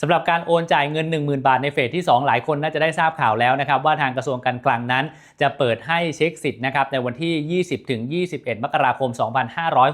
สำหรับการโอนจ่ายเงิน 10,000 บาทในเฟสที่ 2 หลายคนน่าจะได้ทราบข่าวแล้วนะครับ ว่าทางกระทรวงการคลังนั้น จะเปิดให้เช็คสิทธิ์นะครับในวันที่ 20ถึง21 มกราคม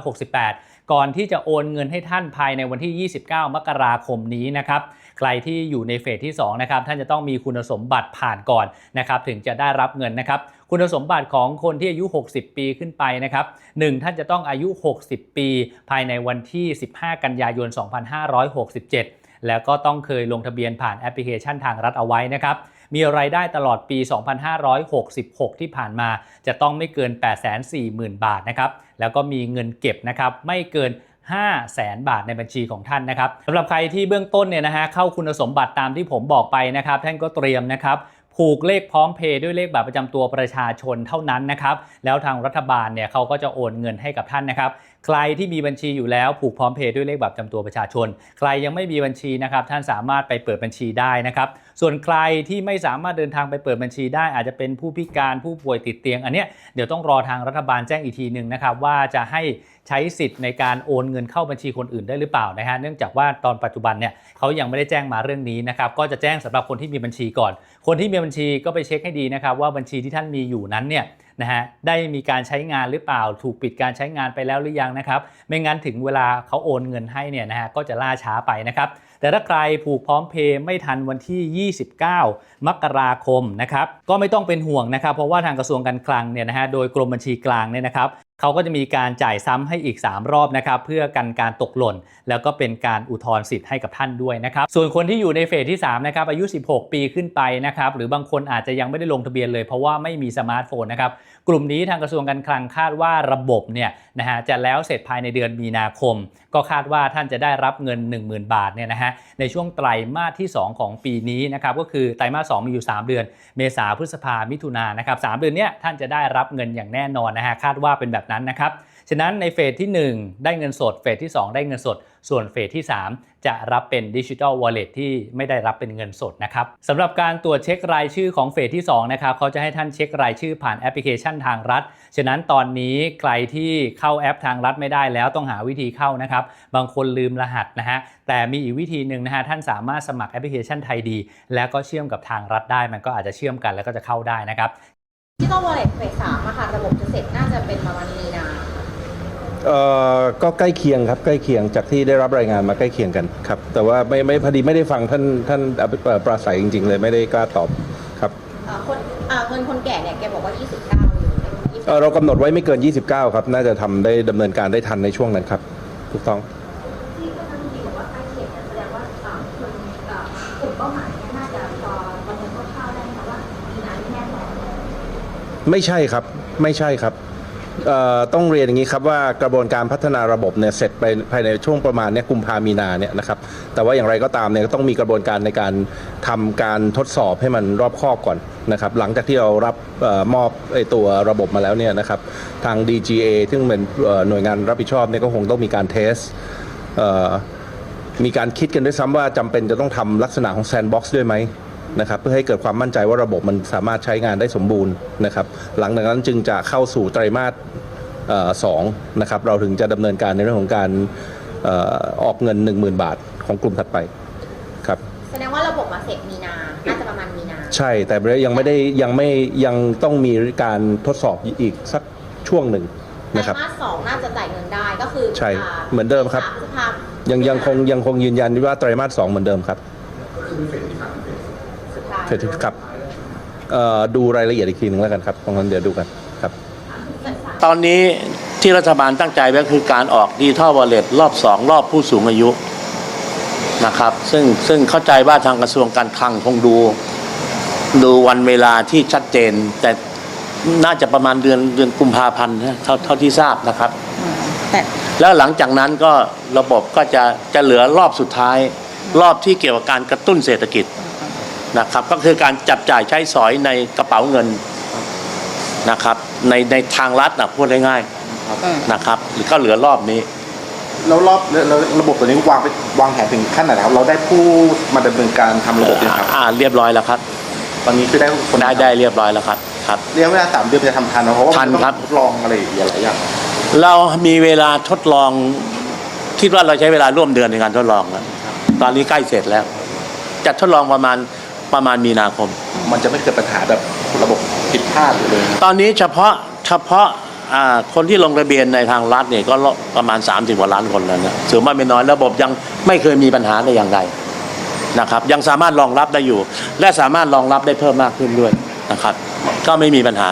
2568 ก่อนที่จะโอนเงินให้ท่านภายในวันที่ 29 มกราคมนี้นะครับใครที่อยู่ในเฟสที่2นะครับท่านจะต้องมีคุณสมบัติผ่านก่อนนะครับถึงจะได้รับเงินนะครับคุณสมบัติของคนที่อายุ 60 ปีขึ้นไปนะครับ 1. ท่านจะต้องอายุ 60 ปี ภายในวันที่ 15 กันยายน 2567 แล้วก็ต้องเคยลงทะเบียนผ่านแอปพลิเคชันทางรัฐเอาไว้นะครับมีรายได้ตลอดปี 2566 ที่ผ่านมา จะต้องไม่เกิน 840,000 บาทนะครับแล้วก็มีเงินเก็บนะครับไม่เกิน5แสนบาทในบัญชีของท่านนะครับสำหรับใครที่เบื้องต้นเนี่ยนะฮะเข้าคุณสมบัติตามที่ผมบอกไปนะครับ ท่านก็เตรียมนะครับ ผูกเลขพร้อมเพย์ด้วยเลขบัตรประจำตัวประชาชนเท่านั้นนะครับ แล้วทางรัฐบาลเนี่ยเขาก็จะโอนเงินให้กับท่านนะครับ ใครที่มีบัญชีอยู่แล้วผูกพร้อมเพย์ด้วยเลขบัตรประจำตัวประชาชน ใครยังไม่มีบัญชีนะครับ ท่านสามารถไปเปิดบัญชีได้นะครับ ส่วนใครที่ไม่สามารถเดินทางไปเปิดบัญชีได้ อาจจะเป็นผู้พิการผู้ป่วยติดเตียง อันเนี้ยเดี๋ยวต้องรอทางรัฐบาลแจ้งอีกทีหนึ่งนะครับว่าจะให้ ใช้สิทธิ์ในการโอนเงินเข้าบัญชีคนอื่นได้หรือเปล่านะฮะเนื่องจากว่าตอนปัจจุบันเนี่ยเขายังไม่ได้แจ้งมาเรื่องนี้นะครับก็จะแจ้งสำหรับคนที่มีบัญชีก่อน คนที่มีบัญชีก็ไปเช็คให้ดีนะครับว่าบัญชีที่ท่านมีอยู่นั้นเนี่ยนะฮะได้มีการใช้งานหรือเปล่า ถูกปิดการใช้งานไปแล้วหรือยังนะครับไม่งั้นถึงเวลาเขาโอนเงินให้เนี่ยนะฮะก็จะล่าช้าไปนะครับแต่ถ้าใครผูกพร้อมเพย์ไม่ทันวันที่ 29 มกราคมนะครับก็ไม่ต้องเป็นห่วงนะครับ เพราะว่าทางกระทรวงการคลังเนี่ยนะฮะโดยกรมบัญชีกลางเนี่ยนะครับ เขาก็จะมีการจ่ายซ้ำให้อีก 3 รอบนะครับเพื่อกันการตกหล่น แล้วก็เป็นการอุทธรณ์สิทธิ์ให้กับท่านด้วยนะครับส่วนคนที่อยู่ในเฟสที่3นะครับอายุ 16 ปีขึ้นไปนะครับหรือบางคนอาจจะยังไม่ได้ลงทะเบียนเลยเพราะว่าไม่มีสมาร์ทโฟนนะครับกลุ่มนี้ทางกระทรวงการคลังคาดว่าระบบเนี่ยนะฮะจะแล้วเสร็จภายในเดือนมีนาคม ก็คาดว่าท่านจะได้รับเงิน 10,000 บาทเนี่ยนะฮะในช่วงไตรมาสที่ 2 ของปีนี้นะครับก็คือไตรมาส2มีอยู่ 3 เดือน เมษาพฤษภามิถุนานะครับสามเดือนเนี้ยท่านจะได้รับเงินอย่างแน่นอนนะฮะคาดว่าเป็นแบบนั้นนะครับ ฉะนั้นในเฟสที่ 1 ได้เงินสด เฟสที่ 2 ได้เงินสด ส่วนเฟสที่ 3 จะรับเป็นดิจิ t a ลวอลเล็ตที่ไม่ได้รับเป็นเงินสดนะครับสำหรับการตรวจเช็ครายชื่อของเฟสที่2นะครับเขาจะให้ท่านเช็ครายชื่อผ่านแอปพลิเคชันทางรัฐ ฉะนั้นตอนนี้ใครที่เข้าแอปทางรัฐไม่ได้แล้วต้องหาวิธีเข้านะครับ บางคนลืมรหัสนะฮะ แต่มีอีกวิธีหนึ่งนะฮะท่านสามารถสมัครแอปพลิเคชันไทยดี แล้วก็เชื่อมกับทางรัฐได้ มันก็อาจจะเชื่อมกันแล้วก็จะเข้าได้นะครับ ดิจิตอลวอลเล็ตเฟสสามอะค่ะระบบจะเสร็จน่าจะเป็นประมาณมีนาเอ่อก็ใกล้เคียงครับใกล้เคียงจากที่ได้รับรายงานมาใกล้เคียงกันครับแต่ว่าไม่ไม่พอดีไม่ได้ฟังท่านท่านเอ่อปราศัยจริง ๆ เลยไม่ได้กล้าตอบครับเอ่อคนอ่าเงินคนแก่เนี่ยแกบอกว่า 29อยู่ในยี่สิบเอ่อเรากำหนดไว้ไม่เกิน 29 ครับ น่าจะทำได้ดำเนินการได้ทันในช่วงนั้นครับถูกต้อง ที่ท่านดีบอกว่าใกล้เคียงเนี่ยแสดงว่าอ่าคนอ่ากลุ่มเป้าหมายเนี่ยน่าจะพอประเมินคร่าวๆได้ไหมคะว่ามีนาที่แน่นอน ไม่ใช่ครับไม่ใช่ครับต้องเรียนอย่างนี้ครับว่ากระบวนการพัฒนาระบบเนี่ยเสร็จไปภายในช่วงประมาณเนี่ยกุมภามีนาเนี่ยนะครับแต่ว่าอย่างไรก็ตามเนี่ยก็ต้องมีกระบวนการในการทำการทดสอบให้มันรอบคอบก่อนนะครับหลังจากที่เรารับออมอบไอตัวระบบมาแล้วเนี่ยนะครับทาง DGA ซึ่งเป็นหน่วยงานรับผิดชอบเนี่ยก็คงต้องมีการเทสเมีการคิดกันด้วยซ้ำว่าจำเป็นจะต้องทำลักษณะของแซนด์บ็อกซ์ด้วยไหม นะครับเพื่อให้เกิดความมั่นใจว่าระบบมันสามารถใช้งานได้สมบูรณ์นะครับหลังจากนั้นจึงจะเข้าสู่ไตรมาสเอ่อสองนะครับเราถึงจะดำเนินการในเรื่องของการเอ่อออกเงิน 10,000 บาทของกลุ่มถัดไปครับแสดงว่าระบบมาเสร็จมีนาน่าจะประมาณมีนา ใช่แต่ยังไม่ได้ยังไม่ยังต้องมีการทดสอบอีกสักช่วงหนึ่งไตรนะครับมาสสองน่าจะจ่ายเงินได้ก็คือใช่าเหมือนเดิมครับพฤษภายังยังคงยังคงยืนยันว่าไตรมาสสองเหมือนเดิมครับสุดท้าย เฟสที่ครับเอ่อดูรายละเอียดอีกทีหนึ่งแล้วกันครับตรงนั้นเดี๋ยวดูกันครับ ตอนนี้ที่รัฐบาลตั้งใจไว้คือการออกดิจิทัลวอลเล็ตรอบสองรอบผู้สูงอายุนะครับ ซึ่งซึ่งเข้าใจว่าทางกระทรวงการคลังคงดู ดูวันเวลาที่ชัดเจน แต่น่าจะประมาณเดือนเดือนกุมภาพันธ์นะเท่าเท่าที่ทราบนะครับ แต่แล้วหลังจากนั้นก็ระบบก็จะจะเหลือรอบสุดท้าย รอบที่เกี่ยวกับการกระตุ้นเศรษฐกิจ นะครับ ก็คือการจับจ่ายใช้สอยในกระเป๋าเงินนะครับ ในในทางรัฐนะพูดง่ายๆนะครับหรือก็เหลือรอบนี้แล้วรอบแล้วระบบตัวนี้วางไปวางแผนถึงขั้นไหนแล้วครับ เราได้ผู้มาดำเนินการทำระบบยังครับอ่าเรียบร้อยแล้วครับ ตอนนี้คือได้คนได้ได้เรียบร้อยแล้วครับครับเรียกเวลาสามเดือนจะทำทันไหมเพราะว่าทันมันต้องครับทดลองอะไรอย่างเงี้ยหลายอย่างเรามีเวลาทดลอง คิดว่าเราใช้เวลาร่วมเดือนในการทดลองแล้วตอนนี้ใกล้เสร็จแล้ว จะทดลองประมาณ ประมาณมีนาคม มันจะไม่เกิดปัญหาแบบระบบผิดพลาดเลยนะตอนนี้เฉพาะเฉพาะอ่าคนที่ลงทะเบียนในทางรัฐเนี่ยก็ประมาณ 30กว่าล้านคนแล้วนะถือว่าไม่น้อยระบบยังไม่เคยมีปัญหาใดอย่างใดนะครับ ยังสามารถรองรับได้อยู่ และสามารถรองรับได้เพิ่มมากขึ้นด้วยนะครับ ก็ไม่มีปัญหา